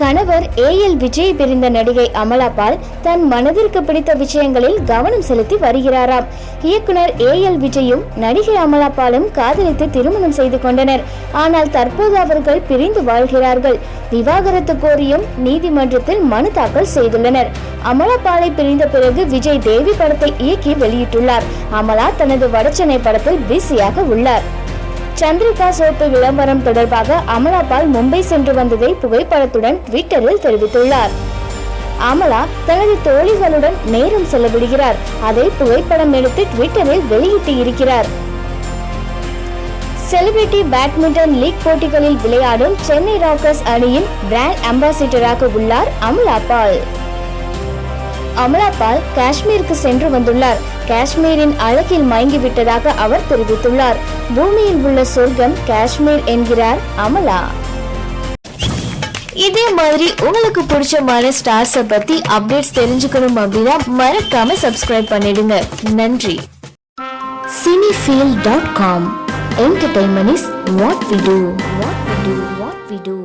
கணவர் கணவர் ஏஎல் விஜய் பிரிந்த நடிகை அமலாபால் தன் மனதிற்கு பிடித்த விஷயங்களில் கவனம் செலுத்தி வருகிறாராம். இயக்குனர் ஏஎல் விஜயும் நடிகை அமலாபாலும் காதலித்து திருமணம் செய்து கொண்டனர். ஆனால் தற்போது அவர்கள் பிரிந்து வாழ்கிறார்கள். விவாகரத்து கோரியும் நீதிமன்றத்தில் மனு தாக்கல் செய்துள்ளனர். அமலாபாலை பிரிந்த பிறகு விஜய் தேவி படத்தை இயக்கி வெளியிட்டுள்ளார். அமலா தனது வடச்சென்னை படத்தில் பிஸியாக உள்ளார். சந்திரிகா சோப்பு விளம்பரம் தொடர்பாக அமலாபால் மும்பை சென்று வந்ததை புகைப்படத்துடன் ட்விட்டரில் தெரிவித்துள்ளார். அமலா தனது தோழிகளுடன் நேரம் செலவிடுகிறார். அதை புகைப்படம் எடுத்து ட்விட்டரில் வெளியிட்டு இருக்கிறார். செலிபிரிட்டி பேட்மிண்டன் லீக் போட்டிகளில் விளையாடும் சென்னை ராக்கர்ஸ் அணியின் பிராண்ட் அம்பாசிடராக உள்ளார் அமலா பால் அமலா பால் காஷ்மீருக்கு சென்று வந்துள்ளார். காஷ்மீரின் அழகில் மயங்கி விட்டதாக அவர் தெரிவித்துள்ளார். பூமியில் உள்ள சொர்க்கம் காஷ்மீர் என்கிறார் அமலா. இதே மாதிரி உங்களுக்கு பிடிச்சமான ஸ்டார்ஸை பத்தி அப்டேட்ஸ் தெரிஞ்சுக்கணும் அப்படின்னா மறக்காம சப்ஸ்கிரைப் பண்ணிடுங்க. நன்றி. Cinefeel.com dot com entertainment is what we do what we do what we do